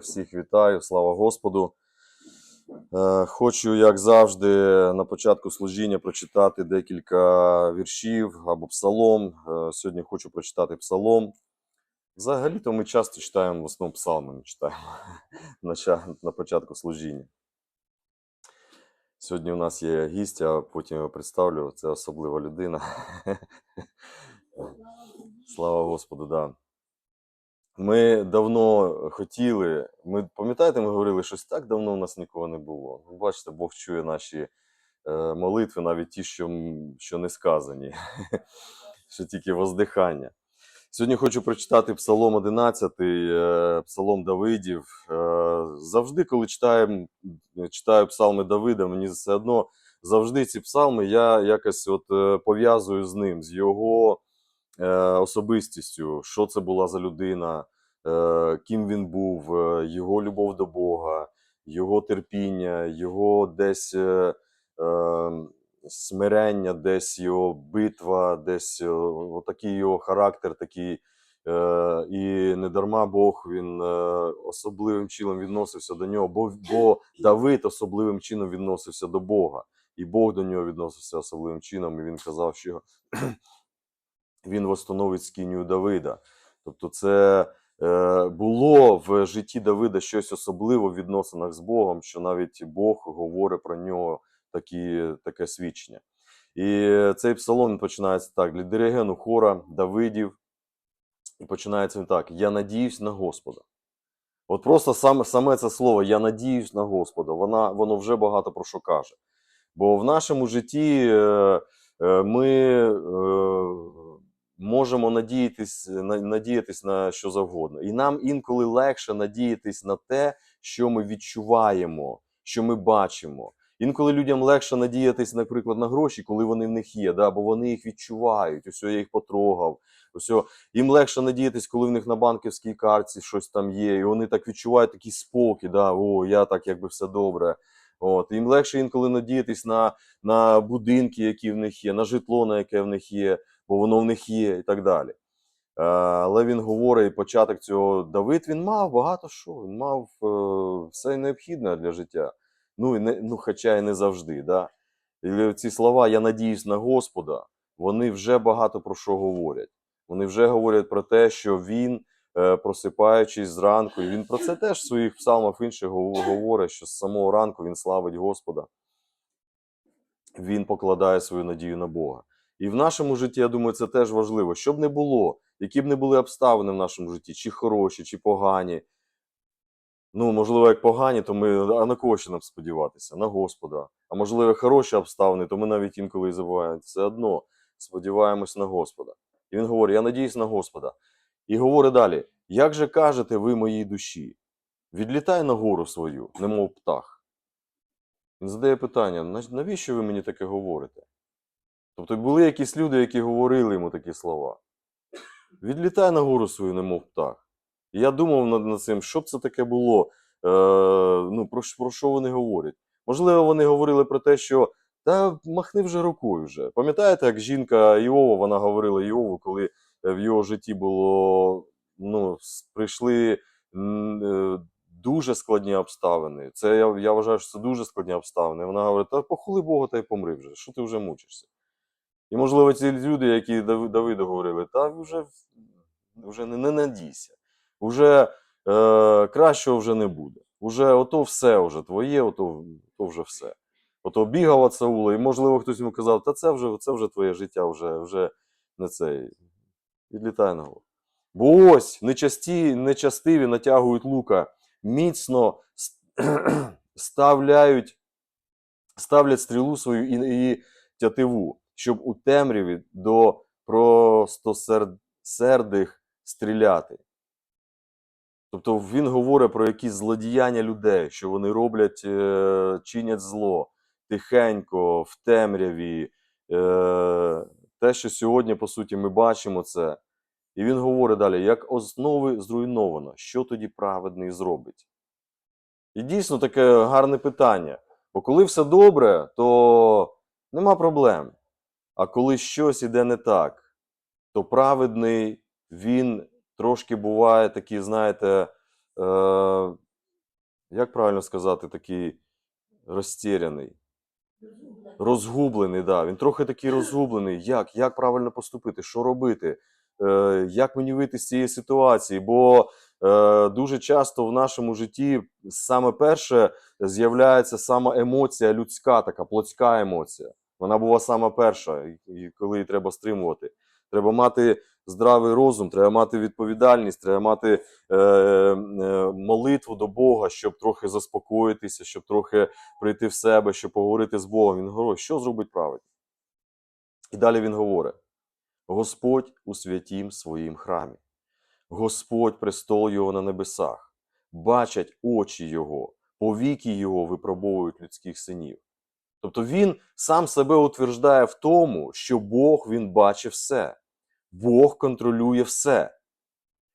Всіх вітаю, слава Господу. Е, Хочу, як завжди, на початку служіння прочитати декілька віршів або псалом. Е, Сьогодні хочу прочитати псалом. Взагалі-то ми часто читаємо, в основному псалми ми читаємо на, початку служіння. Сьогодні у нас є гість, а потім його представлю. Це особлива людина. Слава Господу, да. Ми давно хотіли. Ми пам'ятаєте, ми говорили, щось так давно у нас нікого не було. Ви бачите, Бог чує наші е, молитви, навіть ті, що, що не сказані, що тільки воздихання. Сьогодні хочу прочитати Псалом 11, е, Псалом Давидів. Е, Завжди, коли читаю, читаю псалми Давида, мені все одно завжди ці псалми я якось от е, пов'язую з ним, з його особистістю, що це була за людина, ким він був, е, його любов до Бога, його терпіння, його десь е, е, смирення, десь його битва, десь е, отакий його характер, такий. Е, і не дарма Бог він е, особливим чином відносився до нього, бо, бо Давид особливим чином відносився до Бога, і Бог до нього відносився особливим чином, і він казав, що він восстановить скинію Давида. Тобто, це е, було в житті Давида щось особливе в відносинах з Богом, що навіть Бог говорить про нього такі, таке свідчення. І цей псалом починається так: для диригену хора Давидів. І починається він так: Я надіюсь на Господа. От просто саме, саме це слово Я надіюсь на Господа, вона, воно вже багато про що каже. Бо в нашому житті е, е, ми е, можемо надіятись, на- надіятись на що завгодно. І нам інколи легше надіятись на те, що ми відчуваємо, що ми бачимо. Інколи людям легше надіятись, наприклад, на гроші, коли вони в них є, да, бо вони їх відчувають. Ось я їх потрогав. Ось їм легше надіятись, коли в них на банківській картці щось там є, і вони так відчувають такий спокій, да, о, я так якби все добре. От, їм легше інколи надіятись на, на будинки, які в них є, на житло, на яке в них є, бо воно в них є, і так далі. Е, Але він говорить, початок цього Давид він мав багато що, він мав е, все необхідне для життя. Ну, і не, ну, хоча і не завжди. Да? І ці слова Я надіюсь на Господа, вони вже багато про що говорять. Вони вже говорять про те, що він, е, просипаючись зранку, і він про це теж в своїх псалмах інших говорить, що з самого ранку він славить Господа. Він покладає свою надію на Бога. І в нашому житті, я думаю, це теж важливо. Щоб не було, які б не були обставини в нашому житті, чи хороші, чи погані. Ну, можливо, як погані, то ми а на кого ще нам сподіватися? На Господа. А можливо, хороші обставини, то ми навіть інколи і забуваємо. Все одно сподіваємось на Господа. І він говорить: Я надіюсь на Господа. І говорить далі: Як же кажете ви моїй душі? Відлітай на гору свою, немов птах. Він задає питання: навіщо ви мені таке говорите? Тобто були якісь люди, які говорили йому такі слова. Відлітай на гору свою, немов птах. І я думав над, цим, що б це таке було, е, ну, про, про що вони говорять. Можливо, вони говорили про те, що та махни вже рукою вже. Пам'ятаєте, як жінка Іова, вона говорила Іову, коли е, в його житті було, ну, прийшли е, дуже складні обставини. Це я, я вважаю, що це дуже складні обставини. Вона говорить: та похули Бога та й помри вже. Що ти вже мучишся? І, можливо, ці люди, які Дави- Давиду говорили, та вже, вже не, не надійся, вже е, кращого вже не буде. Уже ото все вже твоє, ото, то вже все. Ото бігав от Саула, і можливо хтось йому казав, та це вже, це вже твоє життя, вже, вже не цей. Відлітай нагору. Бо ось нечасті, нечастиві натягують лука, міцно ставляють, ставлять стрілу свою і, і тятиву, щоб у темряві до простосердих стріляти. Тобто він говорить про якісь злодіяння людей, що вони роблять, е, чинять зло тихенько, в темряві. Е, те, що сьогодні, по суті, ми бачимо це. І він говорить далі: як основи зруйновано, що тоді праведний зробить? І дійсно таке гарне питання. Бо коли все добре, то нема проблем. А коли щось іде не так, то праведний він трошки буває такий, знаєте, е, як правильно сказати, такий розтіряний, розгублений. Да. Він трохи такий розгублений. Як? Як правильно поступити? Що робити? Е, як мені вийти з цієї ситуації? Бо е, дуже часто в нашому житті саме перше з'являється сама емоція людська, така плотська емоція. Вона була сама перша, і- коли її треба стримувати. Треба мати здравий розум, треба мати відповідальність, треба мати е, е, молитву до Бога, щоб трохи заспокоїтися, щоб трохи прийти в себе, щоб поговорити з Богом. Він говорить, що зробить правильно. І далі він говорить: Господь у святім своїм храмі, Господь престол його на небесах, бачать очі Його, повіки Його випробовують людських синів. Тобто він сам себе утверждає в тому, що Бог він бачить все. Бог контролює все.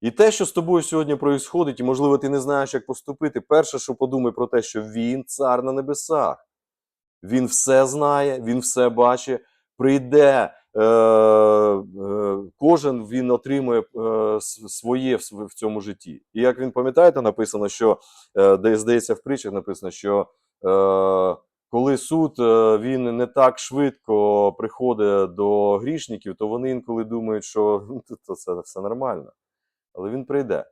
І те, що з тобою сьогодні проїсходить, і можливо, ти не знаєш, як поступити, перше, що подумай про те, що він цар на небесах. Він все знає, він все бачить. Прийде е, е, кожен він отримує е, своє в, в цьому житті. І як він пам'ятаєте, написано, що е, здається в притчах написано, що е, коли суд е, він не так швидко приходить до грішників, то вони інколи думають, що «Ну, це все нормально. Але він прийде.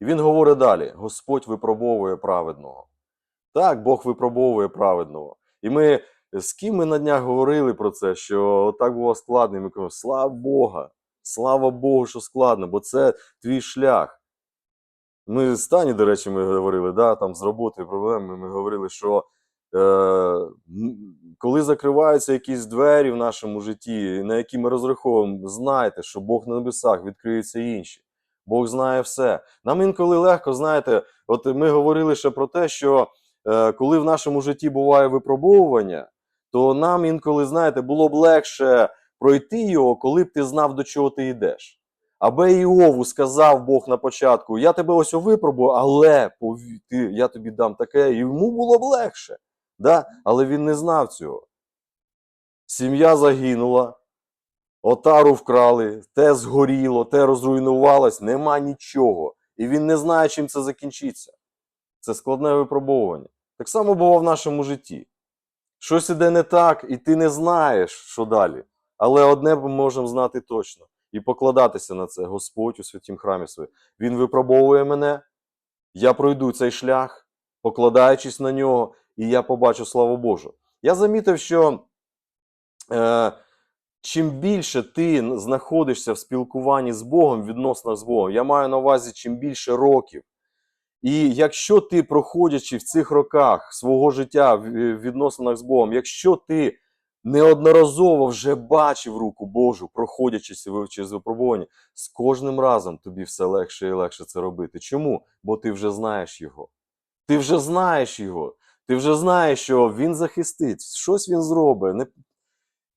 І він говорить далі: Господь випробовує праведного. Так, Бог випробовує праведного. І ми з ким ми на днях говорили про це, що так було складно, і ми кажемо, слава Бога, слава Богу, що складно, бо це твій шлях. Ми з Тані, до речі, ми говорили, да, там з роботою проблеми, ми говорили, що е, коли закриваються якісь двері в нашому житті, на які ми розраховуємо, знайте, що Бог на небесах відкриються інші. Бог знає все. Нам інколи легко, знаєте, от ми говорили ще про те, що е, коли в нашому житті буває випробовування, то нам інколи, знаєте, було б легше пройти його, коли б ти знав, до чого ти йдеш. Аби Іову сказав Бог на початку: я тебе ось випробую, але ти, я тобі дам таке, і йому було б легше. Да? Але він не знав цього. Сім'я загинула, отару вкрали, те згоріло, те розруйнувалось, нема нічого. І він не знає, чим це закінчиться. Це складне випробовування. Так само було в нашому житті. Щось іде не так, і ти не знаєш, що далі. Але одне ми можемо знати точно і покладатися на це. Господь у святім храмі своїм. Він випробовує мене, я пройду цей шлях, покладаючись на нього, і я побачу славу Божу. Я замітив, що е, чим більше ти знаходишся в спілкуванні з Богом, відносно з Богом, я маю на увазі чим більше років. І якщо ти, проходячи в цих роках свого життя в відносинах з Богом, якщо ти неодноразово вже бачив руку Божу, проходячи через випробування, з кожним разом тобі все легше і легше це робити. Чому? Бо ти вже знаєш його. Ти вже знаєш його. Ти вже знаєш, що він захистить, щось він зробить. Не...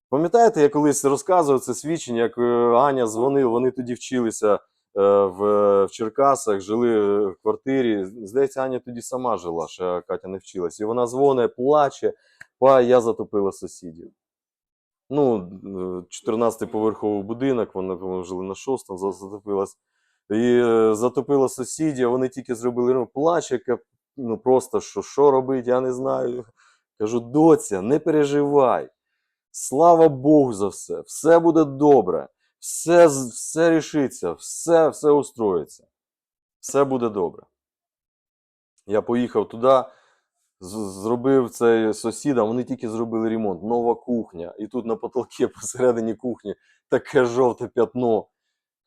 Пам'ятаєте, я колись розказував це свідчення, як е, Аня дзвонила, вони тоді вчилися е, в, Черкасах, жили в квартирі. Здається, Аня тоді сама жила, ще Катя не вчилась. І вона дзвонить, плаче, па, я затопила сусідів. Ну, 14 поверховий будинок, вони жили на шостому, за- затопилась. І е, затопила сусідів, вони тільки зробили ну, плаче, яка, ну просто що, що робити, я не знаю. Кажу, доця, не переживай. Слава Богу за все, все буде добре, все, все рішиться, все, все устроїться. Все буде добре. Я поїхав туди, зробив цей сусідам, вони тільки зробили ремонт, нова кухня. І тут на потолці посередині кухні таке жовте п'ятно.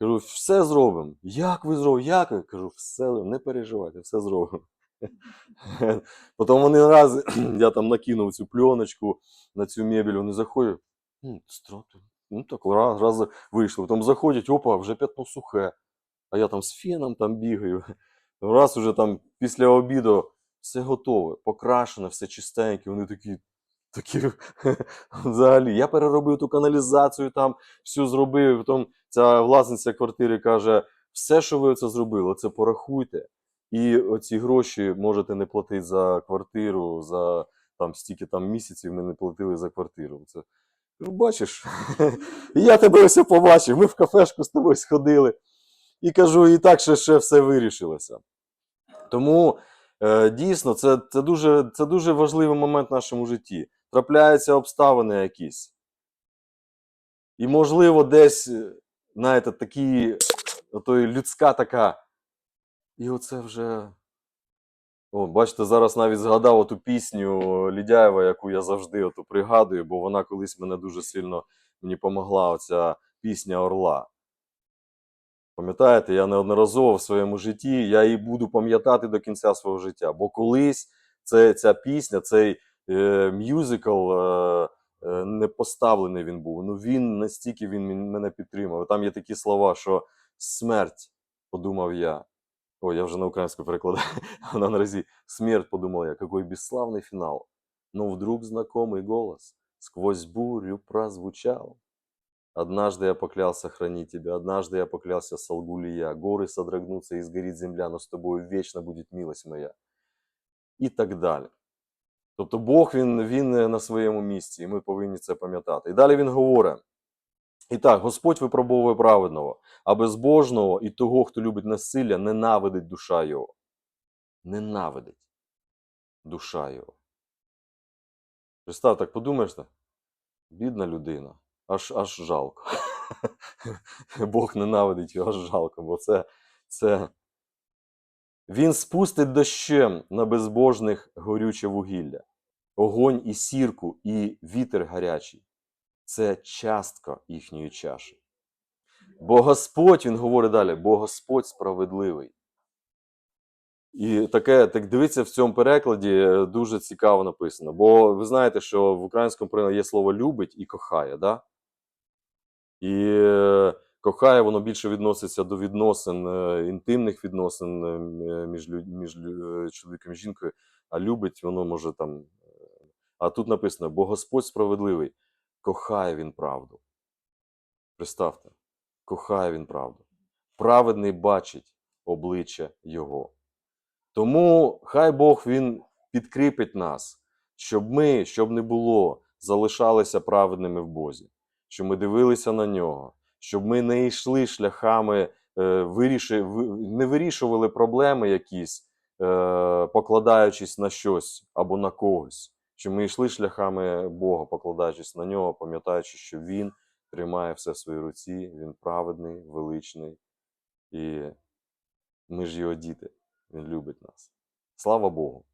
Кажу, все зробимо. Як ви зробите? Як? ви?» Кажу, все, не переживайте, все зробимо. Потім вони раз, я там накинув цю пленочку на цю мебель, вони заходять. «М, Ну так раз, раз вийшло. Потім заходять, опа, вже п'ятно сухе. А я там з феном там бігаю. Раз уже там після обіду все готове, покрашене, все чистеньке. Вони такі, такі взагалі. Я переробив ту каналізацію там, всю зробив. Потім ця власниця квартири каже: все, що ви це зробили, це порахуйте. І оці гроші можете не платити за квартиру, за там стільки там місяців ми не платили за квартиру. Це ну, бачиш, я тебе ось побачив. Ми в кафешку з тобою сходили. І кажу, і так ще, ще все вирішилося. Тому дійсно це, це, дуже, це дуже важливий момент в нашому житті. Трапляються обставини якісь. І, можливо, десь, е, знаєте, такі, ото людська така. І оце вже. О, бачите, зараз навіть згадав оту пісню Лідяєва, яку я завжди оту пригадую, бо вона колись мене дуже сильно мені помогла, оця пісня Орла. Пам'ятаєте, я неодноразово в своєму житті, я її буду пам'ятати до кінця свого життя. Бо колись це, ця пісня, цей е, мюзикл е, е, не поставлений він був. Ну він настільки він мене підтримав. Там є такі слова, що смерть, подумав я. Ой, я вже на українську перекладаю. Вона наразі смерть, подумал я, какой бесславный финал. Но вдруг знакомый голос сквозь бурю прозвучал. Однажды я поклялся хранить тебя, однажды я поклялся, солгу ли я. Горы содрогнутся и сгорит земля, но с тобою вечно будет милость моя. І так далі. Тобто Бог він, він е, на своєму місці, і ми повинні це пам'ятати. І далі він говорить: І так, Господь випробовує праведного, а безбожного і того, хто любить насилля, ненавидить душа його. Ненавидить душа його. Представ, так подумаєш, так? бідна людина, аж, аж жалко. Бог ненавидить його, аж жалко, бо це, це. Він спустить дощем на безбожних горюче вугілля, огонь і сірку, і вітер гарячий. Це частка їхньої чаші. Бо Господь, він говорить далі, бо Господь справедливий. І таке, так дивіться, в цьому перекладі е, дуже цікаво написано. Бо ви знаєте, що в українському є слово любить і кохає, да? І е, кохає, воно більше відноситься до відносин, е, інтимних відносин е, між, між чоловіком і жінкою, а любить воно може там. А тут написано: бо Господь справедливий, кохає він правду. Представте, кохає він правду. Праведний бачить обличчя Його. Тому хай Бог він підкріпить нас, щоб ми, щоб не було, залишалися праведними в Бозі, щоб ми дивилися на нього, щоб ми не йшли шляхами, е, не вирішували проблеми якісь, е, покладаючись на щось або на когось. Щоб ми йшли шляхами Бога, покладаючись на нього, пам'ятаючи, що Він тримає все в своїй руці, Він праведний, величний, і ми ж його діти. Він любить нас. Слава Богу!